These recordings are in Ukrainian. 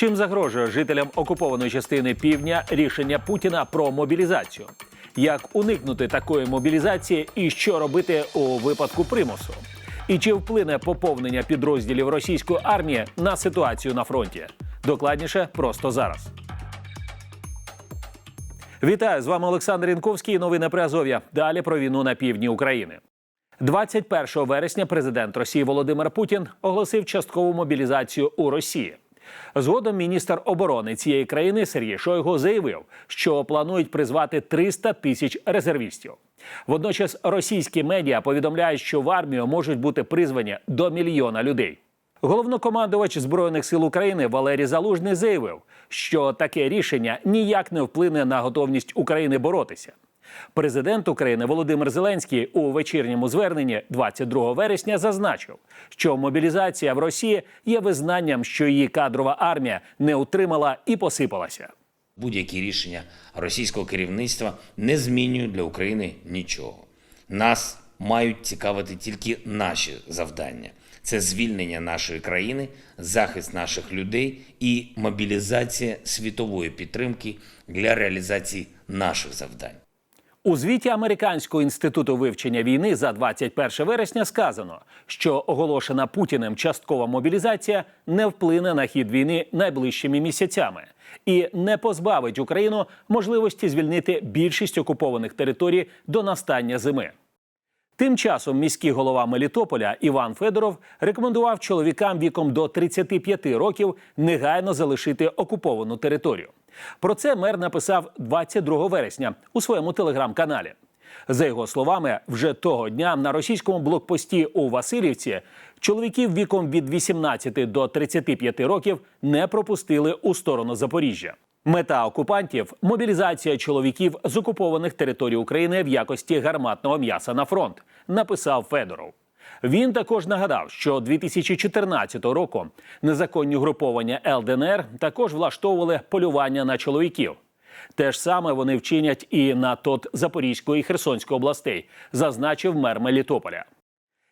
Чим загрожує жителям окупованої частини півдня рішення Путіна про мобілізацію? Як уникнути такої мобілізації і що робити у випадку примусу? І чи вплине поповнення підрозділів російської армії на ситуацію на фронті? Докладніше просто зараз. Вітаю з вами Олександр Інковський. Новини при Азов'я. Далі про війну на півдні України. 21 вересня президент Росії Володимир Путін оголосив часткову мобілізацію у Росії. Згодом міністр оборони цієї країни Сергій Шойгу заявив, що планують призвати 300 тисяч резервістів. Водночас російські медіа повідомляють, що в армію можуть бути призвані до мільйона людей. Головнокомандувач збройних сил України Валерій Залужний заявив, що таке рішення ніяк не вплине на готовність України боротися. Президент України Володимир Зеленський у вечірньому зверненні 22 вересня зазначив, що мобілізація в Росії є визнанням, що її кадрова армія не утримала і посипалася. Будь-які рішення російського керівництва не змінюють для України нічого. Нас мають цікавити тільки наші завдання: це звільнення нашої країни, захист наших людей і мобілізація світової підтримки для реалізації наших завдань. У звіті Американського інституту вивчення війни за 21 вересня сказано, що оголошена Путіним часткова мобілізація не вплине на хід війни найближчими місяцями і не позбавить Україну можливості звільнити більшість окупованих територій до настання зими. Тим часом міський голова Мелітополя Іван Федоров рекомендував чоловікам віком до 35 років негайно залишити окуповану територію. Про це мер написав 22 вересня у своєму телеграм-каналі. За його словами, вже того дня на російському блокпості у Васильівці чоловіків віком від 18 до 35 років не пропустили у сторону Запоріжжя. Мета окупантів мобілізація чоловіків з окупованих територій України в якості гарматного м'яса на фронт, написав Федоров. Він також нагадав, що 2014 року незаконні груповання ЛДНР також влаштовували полювання на чоловіків. Те ж саме вони вчинять і на тот Запорізької і Херсонської областей, зазначив мер Мелітополя.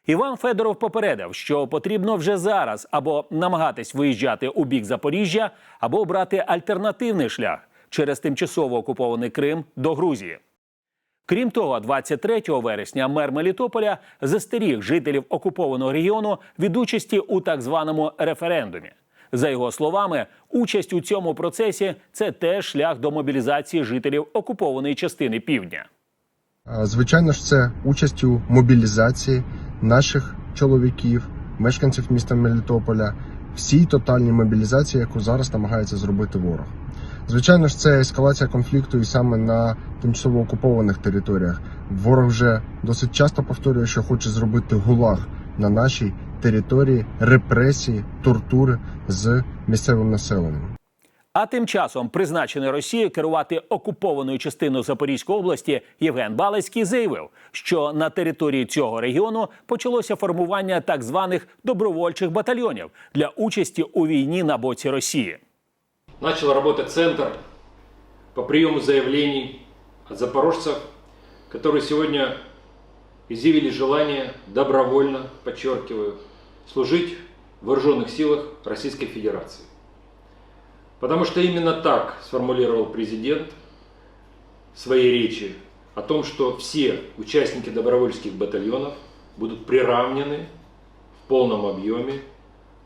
Іван Федоров попередив, що потрібно вже зараз або намагатись виїжджати у бік Запоріжжя, або обрати альтернативний шлях через тимчасово окупований Крим до Грузії. Крім того, 23 вересня мер Мелітополя застеріг жителів окупованого регіону від участі у так званому референдумі. За його словами, участь у цьому процесі це теж шлях до мобілізації жителів окупованої частини півдня. Звичайно ж, це участь у мобілізації наших чоловіків, мешканців міста Мелітополя, всій тотальній мобілізації, яку зараз намагається зробити ворог. Звичайно ж, це ескалація конфлікту і саме на тимчасово окупованих територіях. Ворог вже досить часто повторює, що хоче зробити гулаг на нашій території, репресії, тортури з місцевим населенням. А тим часом призначений Росією керувати окупованою частиною Запорізької області Євген Балицький заявив, що на території цього регіону почалося формування так званих добровольчих батальйонів для участі у війні на боці Росії. Начал работать центр по приему заявлений от запорожцев, которые сегодня изъявили желание добровольно, подчеркиваю, служить в вооруженных силах Российской Федерации. Потому что именно так сформулировал президент в своей речи о том, что все участники добровольческих батальонов будут приравнены в полном объеме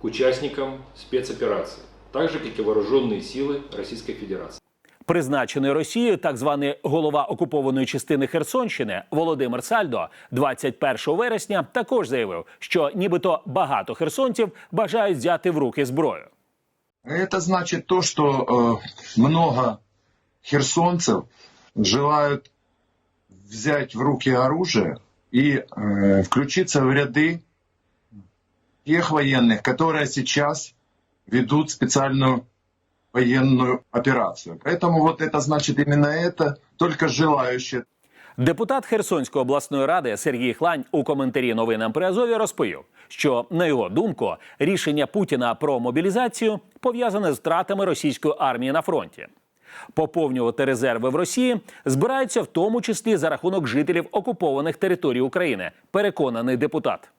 к участникам спецоперации, так же, как и вооруженные силы Российской Федерации. Призначений Росією так званий голова окупованої частини Херсонщини Володимир Сальдо 21 вересня також заявив, що нібито багато херсонців бажають взяти в руки зброю. Это значит то, что э, много херсонцев желают взять в руки оружие и э, включиться в ряды тех военных, которые сейчас ведут специальную военную операцию. Поэтому вот это значит именно это, только желающие Депутат Херсонської обласної ради Сергій Хлань у коментарі новинам при Азові розповів, що на його думку рішення Путіна про мобілізацію пов'язане з втратами російської армії на фронті. Поповнювати резерви в Росії збираються в тому числі за рахунок жителів окупованих територій України. Переконаний депутат.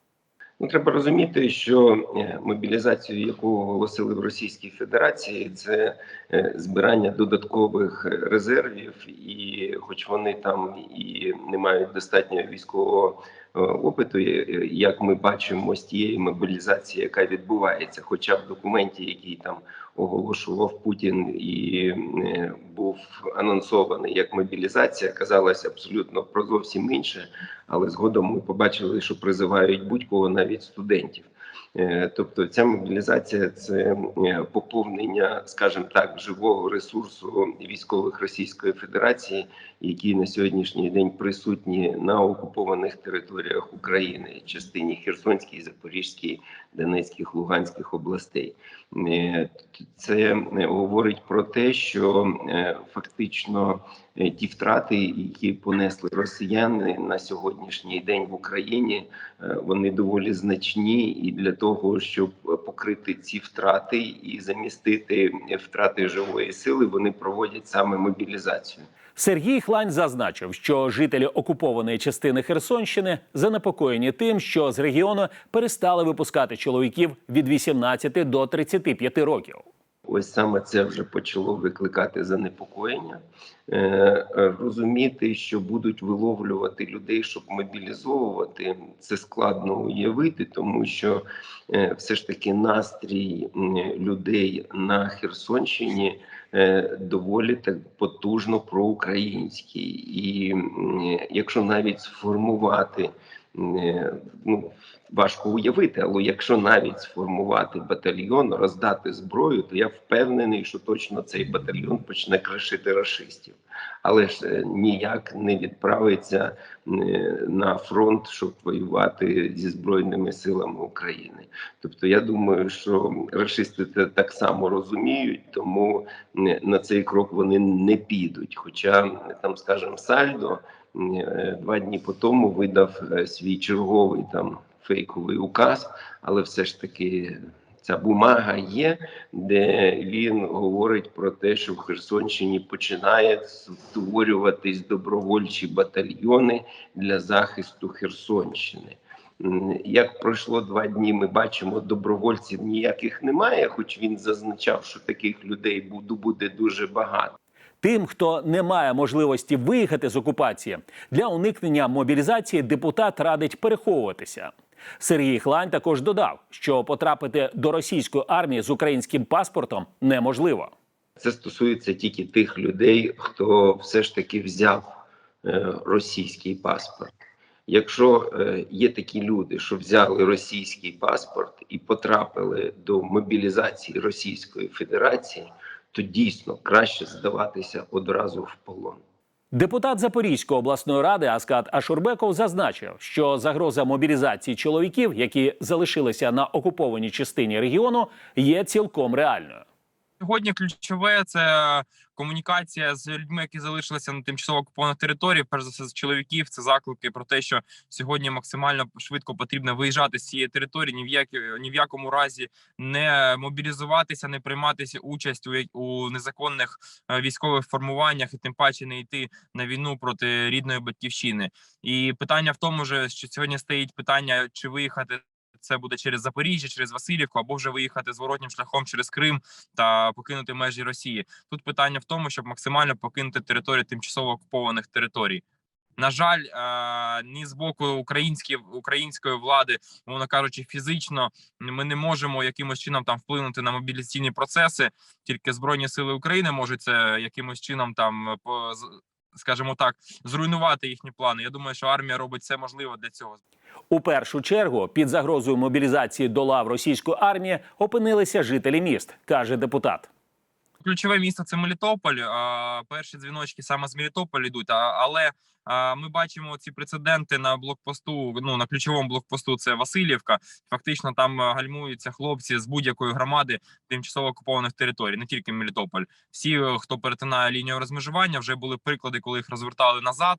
Ну, треба розуміти, що е, мобілізацію, яку оголосили в Російській Федерації, це е, збирання додаткових резервів, і хоч вони там і не мають достатньо військового е, опиту, як ми бачимо з тієї мобілізації, яка відбувається, хоча в документі, який там оголошував Путін і е, був анонсований як мобілізація, казалось абсолютно про зовсім інше але згодом ми побачили, що призивають будь-кого навіть студентів. Е, Тобто ця мобілізація це е, поповнення, скажімо так, живого ресурсу військових Російської Федерації, які на сьогоднішній день присутні на окупованих територіях України, частині Херсонській, Запорізькій, Донецьких, Луганських областей. Е, Це говорить про те, що фактично ті втрати, які понесли росіяни на сьогоднішній день в Україні, е, вони доволі значні, і для того, щоб покрити ці втрати і замістити втрати живої сили, вони проводять саме мобілізацію. Сергій Хлань зазначив, що жителі окупованої частини Херсонщини занепокоєні тим, що з регіону перестали випускати чоловіків від 18 до 35 років. Ось саме це вже почало викликати занепокоєння. Е, е, розуміти, що будуть виловлювати людей, щоб мобілізовувати, це складно уявити, тому що е, все ж таки настрій людей на Херсонщині доволі так потужно проукраїнський. І якщо навіть сформувати ну, важко уявити, але якщо навіть сформувати батальйон, роздати зброю, то я впевнений, що точно цей батальйон почне кришити рашистів, але ж е, ніяк не відправиться е, на фронт, щоб воювати зі збройними силами України. Тобто, я думаю, що рашисти це так само розуміють, тому е, на цей крок вони не підуть. Хоча там, скажімо, сальдо два дні по тому видав свій черговий там фейковий указ, але все ж таки ця бумага є, де він говорить про те, що в Херсонщині починає створюватись добровольчі батальйони для захисту Херсонщини. Як пройшло два дні, ми бачимо, добровольців ніяких немає, хоч він зазначав, що таких людей буде, дуже багато. Тим, хто не має можливості виїхати з окупації, для уникнення мобілізації депутат радить переховуватися. Сергій Хлань також додав, що потрапити до російської армії з українським паспортом неможливо. Це стосується тільки тих людей, хто все ж таки взяв е, російський паспорт. Якщо е, є такі люди, що взяли російський паспорт і потрапили до мобілізації Російської Федерації, то дійсно краще здаватися одразу в полон. Депутат Запорізької обласної ради Аскат Ашурбеков зазначив, що загроза мобілізації чоловіків, які залишилися на окупованій частині регіону, є цілком реальною. Сьогодні ключове це комунікація з людьми, які залишилися на тимчасово окупованих територіях. Перш за все, з чоловіків це заклики про те, що сьогодні максимально швидко потрібно виїжджати з цієї території. Ні в які ні в якому разі не мобілізуватися, не прийматися участь у, у незаконних е, військових формуваннях і тим паче не йти на війну проти рідної батьківщини. І питання в тому, що сьогодні стоїть питання, чи виїхати. Це буде через Запоріжжя, через Васильівку, або вже виїхати зворотнім шляхом через Крим та покинути межі Росії. Тут питання в тому, щоб максимально покинути територію тимчасово окупованих територій. На жаль, е, ні з боку української української влади, мовно кажучи, фізично ми не можемо якимось чином там вплинути на мобілізаційні процеси. Тільки збройні сили України можуть це якимось чином там з- скажімо так зруйнувати їхні плани. Я думаю, що армія робить все можливе для цього. У першу чергу під загрозою мобілізації до лав російської армії опинилися жителі міст, каже депутат. Ключове місто це Мелітополь. Перші дзвіночки саме з Мелітополя йдуть. Але ми бачимо ці прецеденти на блокпосту. Ну на ключовому блокпосту це Васильівка. Фактично там гальмуються хлопці з будь-якої громади тимчасово окупованих територій, не тільки Мелітополь. Всі, е, хто перетинає лінію розмежування, вже були приклади, коли їх розвертали назад.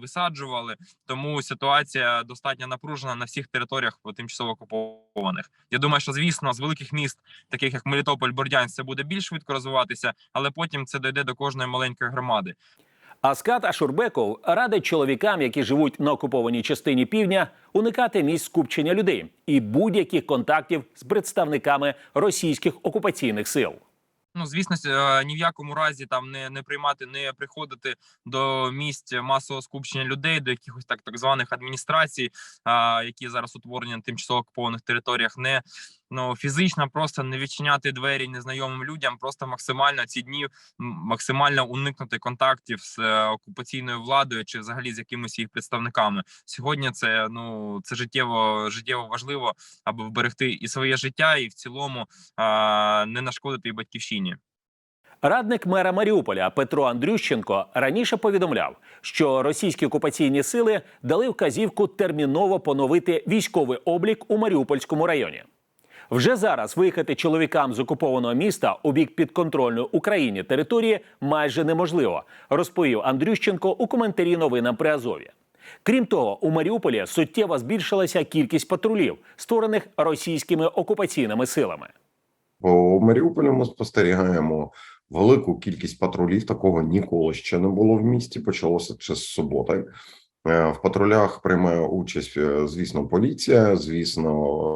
Висаджували, тому ситуація достатньо напружена на всіх територіях тимчасово окупованих. Я думаю, що звісно з великих міст таких як Мелітополь, Бордянськ, це буде більш швидко розвиватися, але потім це дійде до кожної маленької громади. Аскат Ашурбеков радить чоловікам, які живуть на окупованій частині півдня, уникати місць скупчення людей і будь-яких контактів з представниками російських окупаційних сил. Ну, звісно, е, ні в якому разі там не, не приймати, не приходити до місць масового скупчення людей, до якихось так, так званих адміністрацій, а, які зараз утворені на тимчасово окупованих територіях, не ну фізично просто не відчиняти двері незнайомим людям, просто максимально ці дні максимально уникнути контактів з е, окупаційною владою чи взагалі з якимись їх представниками. Сьогодні це ну це життєво життєво важливо, аби вберегти і своє життя, і в цілому а, не нашкодити батьківщині. Радник мера Маріуполя Петро Андрющенко раніше повідомляв, що російські окупаційні сили дали вказівку терміново поновити військовий облік у Маріупольському районі. Вже зараз виїхати чоловікам з окупованого міста у бік підконтрольної Україні території майже неможливо, розповів Андрющенко у коментарі новинам при Азові. Крім того, у Маріуполі суттєво збільшилася кількість патрулів, створених російськими окупаційними силами. По Маріуполю ми спостерігаємо велику кількість патрулів. Такого ніколи ще не було в місті. Почалося ще з суботи. Е, В патрулях приймає участь, е, звісно, поліція, звісно,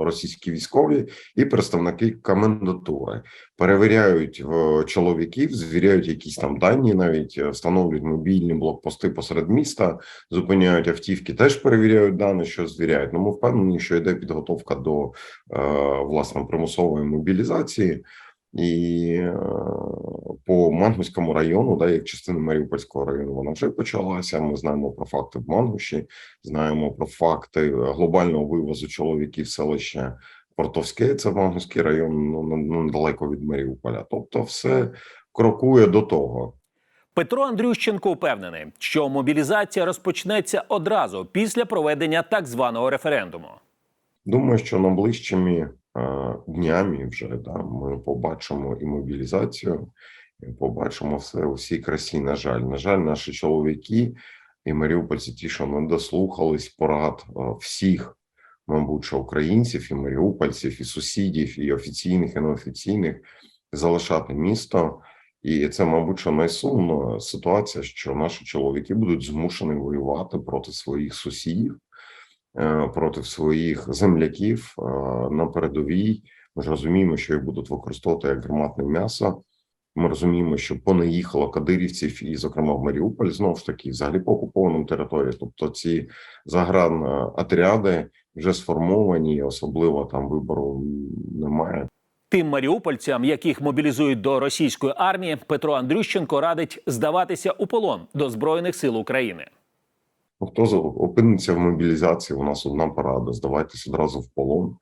російські військові і представники комендатури. Перевіряють в чоловіків, звіряють якісь там дані, навіть е, встановлюють мобільні блокпости посеред міста, зупиняють автівки, теж перевіряють дані, що звіряють. Ну, ми впевнені, що йде підготовка до е, власне примусової мобілізації. І е, по Мангуському району, да, як частина Маріупольського району, вона вже почалася. Ми знаємо про факти в Мангуші, знаємо про факти глобального вивозу чоловіків селища Портовське, це Мангуський район, ну ну, недалеко від Маріуполя. Тобто, все крокує до того. Петро Андрющенко впевнений, що мобілізація розпочнеться одразу після проведення так званого референдуму. Думаю, що найближчими днями вже да, ми побачимо і мобілізацію, і побачимо все у всій красі. На жаль, на жаль, наші чоловіки і маріупольці, ті, що не дослухались порад всіх, мабуть, що українців, і маріупольців, і сусідів, і офіційних, і неофіційних, залишати місто. І це, мабуть, що найсумна ситуація, що наші чоловіки будуть змушені воювати проти своїх сусідів проти своїх земляків е, на передовій. Ми ж розуміємо, що їх будуть використовувати як гарматне м'ясо. Ми розуміємо, що понаїхало кадирівців, і, зокрема, в Маріуполь знову ж таки, взагалі по окупованим території. Тобто ці загран е, вже сформовані, особливо там вибору немає. Тим маріупольцям, яких мобілізують до російської армії, Петро Андрющенко радить здаватися у полон до збройних сил України. Ну, хто за- опиниться в мобілізації, у нас одна порада: здавайтесь одразу в полон.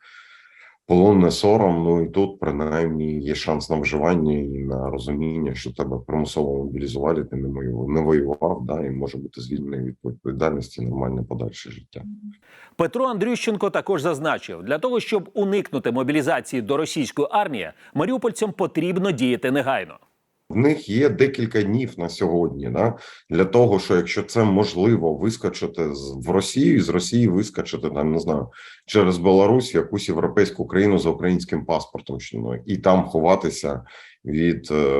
Полон не сором. Ну і тут принаймні є шанс на виживання і на розуміння, що тебе примусово мобілізували, ти не воював, не воював, да, і може бути звільнений від відповідальності нормальне подальше життя. Петро Андрющенко також зазначив, для того, щоб уникнути мобілізації до російської армії, маріупольцям потрібно діяти негайно. В них є декілька днів на сьогодні, да, для того, що якщо це можливо вискочити з в Росію, з Росії вискочити там, не знаю, через Білорусь, якусь європейську країну за українським паспортом, що, ну, і там ховатися від е,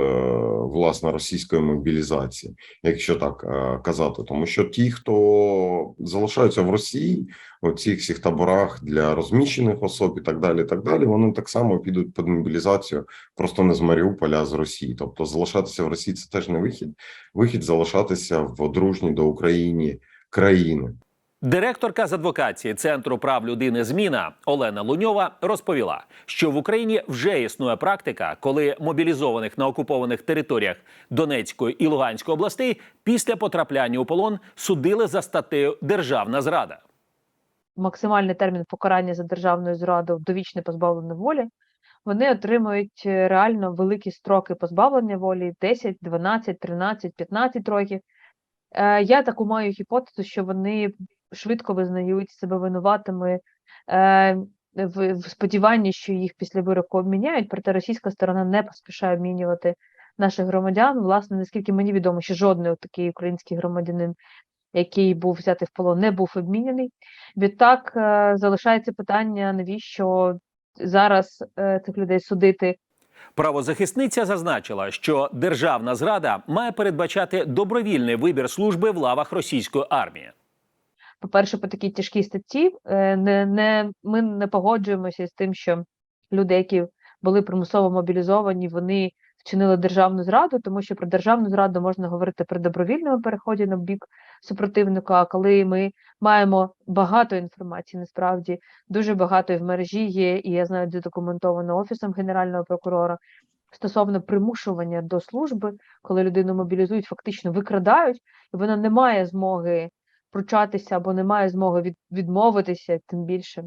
власне російської мобілізації, якщо так е, казати, тому що ті, хто залишаються в Росії, у цих всіх таборах для розміщених особ і так далі, і так далі, вони так само підуть під мобілізацію просто не з Маріуполя, а з Росії. Тобто залишатися в Росії це теж не вихід. Вихід залишатися в дружній до України країни. Директорка з адвокації Центру прав людини Зміна Олена Луньова розповіла, що в Україні вже існує практика, коли мобілізованих на окупованих територіях Донецької і Луганської областей після потрапляння у полон судили за статтею Державна зрада. максимальний термін покарання за державною зрадою довічне позбавлення волі, вони отримують е, реально великі строки позбавлення волі 10, 12, 13, 15 років. Е, Я таку маю гіпотезу, що вони швидко визнають себе винуватими е, в, в сподіванні, що їх після вироку обміняють, проте російська сторона не поспішає обмінювати наших громадян. Власне, наскільки мені відомо, що жодний такий український громадянин, який був взятий в полон, не був обміняний. Відтак е, залишається питання, навіщо зараз е, цих людей судити Правозахисниця зазначила, що державна зрада має передбачати добровільний вибір служби в лавах російської армії. По-перше, по такій тяжкій статті е, не, не, ми не погоджуємося з тим, що люди, які були примусово мобілізовані, вони вчинили державну зраду, тому що про державну зраду можна говорити при добровільному переході на бік супротивника. А коли ми маємо багато інформації, насправді дуже багато і в мережі є, і я знаю, задокументовано офісом генерального прокурора стосовно примушування до служби, коли людину мобілізують, фактично викрадають, і вона не має змоги пручатися або не має змоги від, відмовитися, тим більше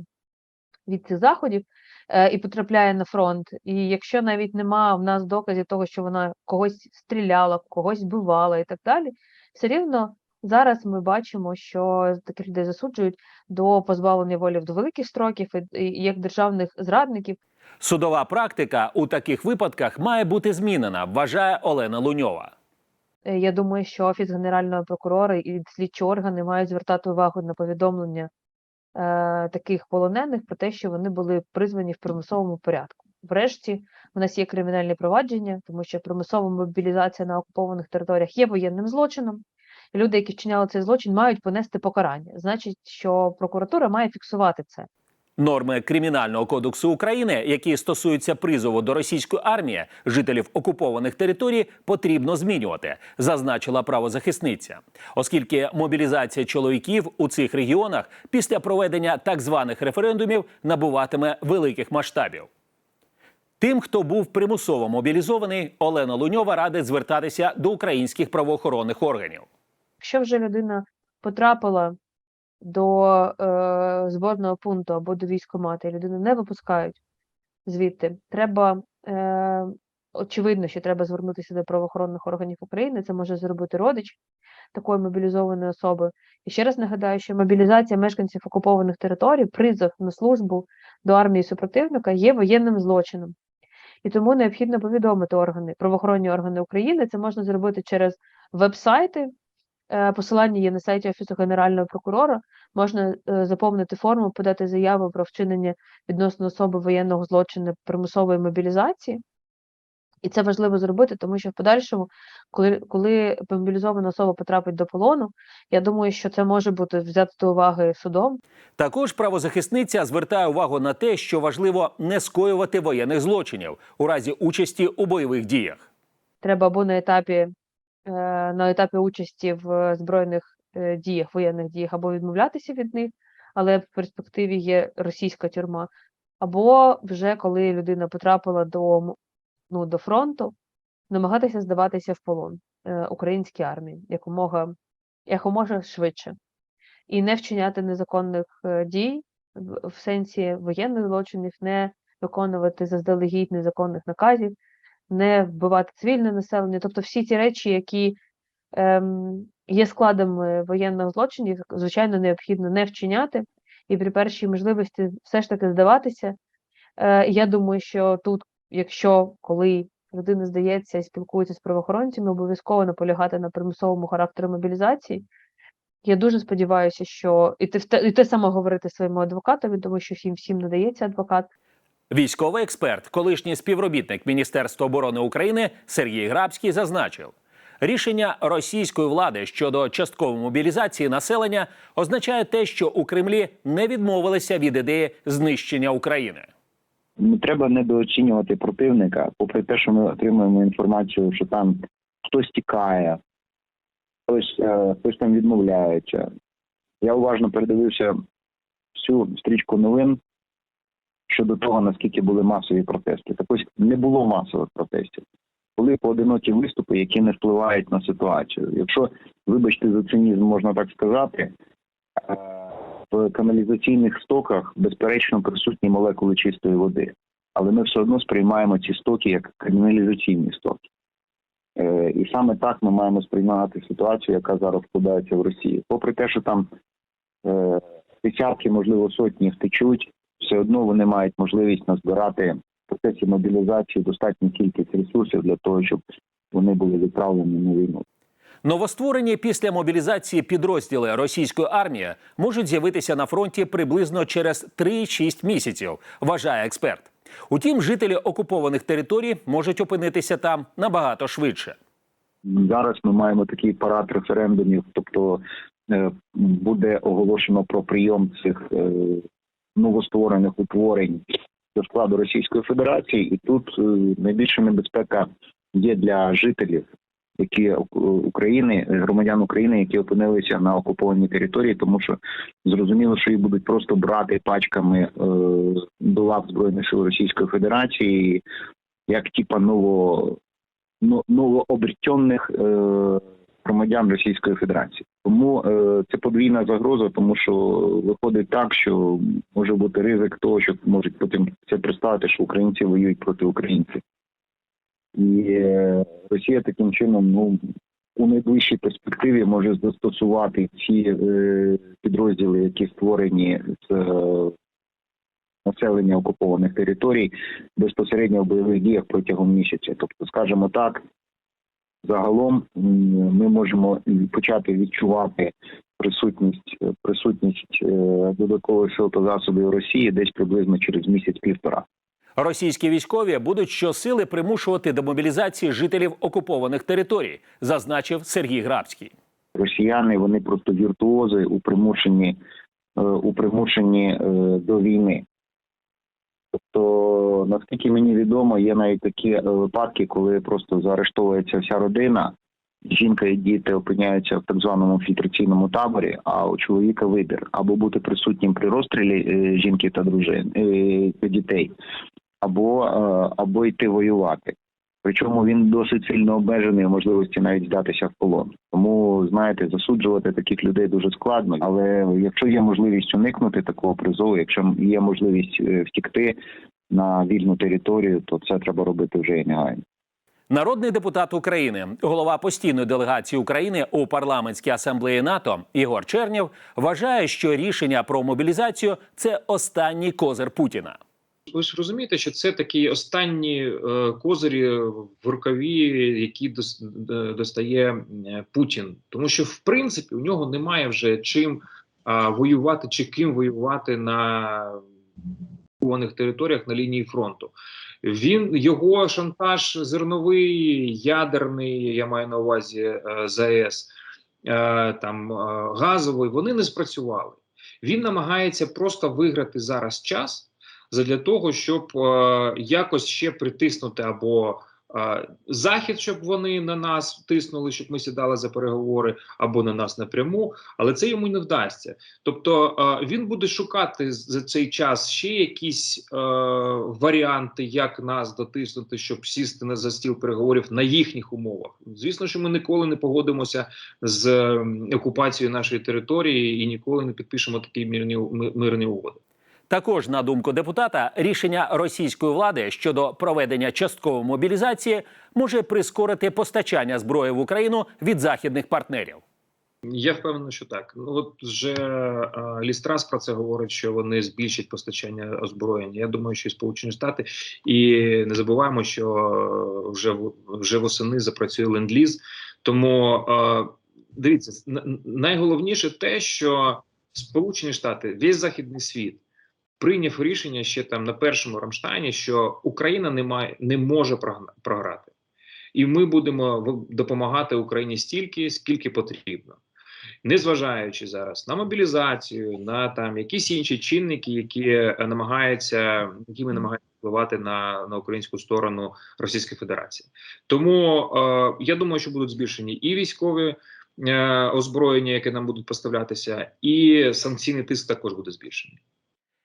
від цих заходів, е, і потрапляє на фронт. І якщо навіть нема в нас доказів того, що вона когось стріляла, когось вбивала і так далі, все рівно зараз ми бачимо, що таких людей засуджують до позбавлення волі до великих строків, і як державних зрадників. Судова практика у таких випадках має бути змінена, вважає Олена Луньова. Е, Я думаю, що Офіс Генерального прокурора і слідчі органи мають звертати увагу на повідомлення е, таких полонених про те, що вони були призвані в примусовому порядку. Врешті, у нас є кримінальне провадження, тому що примусова мобілізація на окупованих територіях є воєнним злочином. Люди, які вчиняли цей злочин, мають понести покарання. Значить, що прокуратура має фіксувати це. Норми Кримінального кодексу України, які стосуються призову до російської армії жителів окупованих територій, потрібно змінювати, зазначила правозахисниця, оскільки мобілізація чоловіків у цих регіонах після проведення так званих референдумів набуватиме великих масштабів. Тим, хто був примусово мобілізований, Олена Луньова радить звертатися до українських правоохоронних органів. Якщо вже людина потрапила до е, зборного пункту або до військкомату, і людину не випускають звідти, треба е, очевидно, що треба звернутися до правоохоронних органів України. Це може зробити родич такої мобілізованої особи. І ще раз нагадаю, що мобілізація мешканців окупованих територій, призов на службу до армії супротивника є воєнним злочином. І тому необхідно повідомити органи, правоохоронні органи України. Це можна зробити через веб-сайти. Е, Посилання є на сайті Офісу Генерального прокурора. Можна е, заповнити форму, подати заяву про вчинення відносно особи воєнного злочину примусової мобілізації. І це важливо зробити, тому що в подальшому, коли, коли мобілізована особа потрапить до полону, я думаю, що це може бути взято до уваги судом. Також правозахисниця звертає увагу на те, що важливо не скоювати воєнних злочинів у разі участі у бойових діях. Треба або на етапі, на етапі участі в збройних е, діях, воєнних діях, або відмовлятися від них, але в перспективі є російська тюрма, або вже коли людина потрапила до, ну, до фронту, намагатися здаватися в полон е, українській армії якомога, якомога швидше, і не вчиняти незаконних е, дій в сенсі воєнних злочинів, не виконувати заздалегідь незаконних наказів, не вбивати цивільне населення, тобто всі ті речі, які ем, є складами воєнних злочинів, звичайно, необхідно не вчиняти, і при першій можливості все ж таки здаватися. Е, я думаю, що тут, якщо коли людина здається і спілкується з правоохоронцями, обов'язково наполягати на примусовому характері мобілізації. Я дуже сподіваюся, що і те, і те саме говорити своєму адвокатові, тому що всім всім надається адвокат. Військовий експерт, колишній співробітник Міністерства оборони України Сергій Грабський зазначив, рішення російської влади щодо часткової мобілізації населення означає те, що у Кремлі не відмовилися від ідеї знищення України. Не треба недооцінювати противника, попри те, що ми отримуємо інформацію, що там хтось тікає, хтось, е, хтось там відмовляється. Я уважно передивився всю стрічку новин щодо того, наскільки були масові протести. Так ось не було масових протестів. Були поодинокі виступи, які не впливають на ситуацію. Якщо, вибачте, за цинізм можна так сказати, е, в каналізаційних стоках безперечно присутні молекули чистої води, але ми все одно сприймаємо ці стоки як каналізаційні стоки. Е, і саме так ми маємо сприймати ситуацію, яка зараз складається в Росії. Попри те, що там е, десятки, можливо, сотні втечуть, все одно вони мають можливість назбирати в процесі мобілізації достатню кількість ресурсів для того, щоб вони були відправлені на війну. Новостворені після мобілізації підрозділи російської армії можуть з'явитися на фронті приблизно через 3-6 місяців, вважає експерт. Утім, жителі окупованих територій можуть опинитися там набагато швидше. Зараз ми маємо такий парад референдумів, тобто е, буде оголошено про прийом цих е, новостворених утворень до складу Російської Федерації, і тут е, найбільша небезпека є для жителів, які е, України, громадян України, які опинилися на окупованій території, тому що зрозуміло, що їх будуть просто брати пачками е, до лав збройних сил Російської Федерації, як типа ново новообретенних громадян Російської Федерації. Тому е, це подвійна загроза, тому що виходить так, що може бути ризик того, що можуть потім це представити, що українці воюють проти українців. І е, Росія таким чином, ну у найближчій перспективі може застосувати ці е, підрозділи, які створені з населення окупованих територій безпосередньо в бойових діях протягом місяця. Тобто, скажімо так, загалом ми можемо почати відчувати присутність присутність е, додаткових сил та засобів Росії десь приблизно через місяць-півтора. Російські військові будуть щосили примушувати до мобілізації жителів окупованих територій, зазначив Сергій Грабський. Росіяни вони просто віртуози у примушенні е, у примушенні е, до війни. Тобто, наскільки мені відомо, є навіть такі е, випадки, коли просто заарештовується вся родина, жінка і діти опиняються в так званому фільтраційному таборі, а у чоловіка вибір або бути присутнім при розстрілі е, жінки та дружин е, дітей, або, або йти воювати. Причому він досить сильно обмежений в можливості навіть здатися в полон. Тому знаєте, засуджувати таких людей дуже складно. Але якщо є можливість уникнути такого призову, якщо є можливість е, втікти на вільну територію, то це треба робити вже і негайно. Народний депутат України, голова постійної делегації України у парламентській асамблеї НАТО Ігор Чернєв вважає, що рішення про мобілізацію це останній козир Путіна. Ви ж розумієте, що це такі останні е, козирі в рукаві, які дос, достає е, Путін, тому що в принципі у нього немає вже чим воювати чи ким воювати на окупованих територіях на лінії фронту. Він його шантаж зерновий, ядерний, я маю на увазі е, ЗАЕС, там газовий. Вони не спрацювали. Він намагається просто виграти зараз час задля того, щоб е, якось ще притиснути або е, захід, щоб вони на нас тиснули, щоб ми сідали за переговори, або на нас напряму, але це йому не вдасться. Тобто е, він буде шукати за цей час ще якісь е, варіанти, як нас дотиснути, щоб сісти на за стіл переговорів на їхніх умовах. Звісно, що ми ніколи не погодимося з окупацією нашої території і ніколи не підпишемо такі мирні мирні угоди. Також, на думку депутата, рішення російської влади щодо проведення часткової мобілізації може прискорити постачання зброї в Україну від західних партнерів. Я впевнений, що так. Ну от вже е, Лістрас про це говорить, що вони збільшать постачання озброєння. Я думаю, що і Сполучені Штати, і не забуваємо, що е, вже вже восени запрацює ленд-ліз. Тому е, дивіться, найголовніше те, що Сполучені Штати, весь західний світ прийняв рішення ще там на першому Рамштайні, що Україна не має не може програти, і ми будемо допомагати Україні стільки, скільки потрібно. Незважаючи зараз на мобілізацію, на там якісь інші чинники, які е, намагаються, якими намагаються впливати на, на українську сторону Російської Федерації. Тому е, я думаю, що будуть збільшені і військові е, озброєння, яке нам будуть поставлятися, і санкційний тиск також буде збільшений.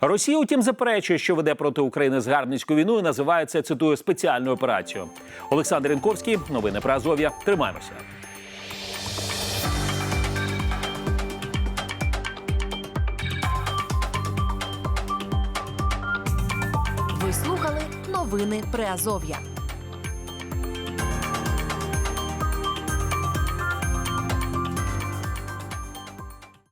Росія, утім, заперечує, що веде проти України згарбницьку війну і називає це, цитую, спеціальною операцією. Олександр Інковський, новини про Азов'я. Тримаємося. Ви слухали новини Приазов'я.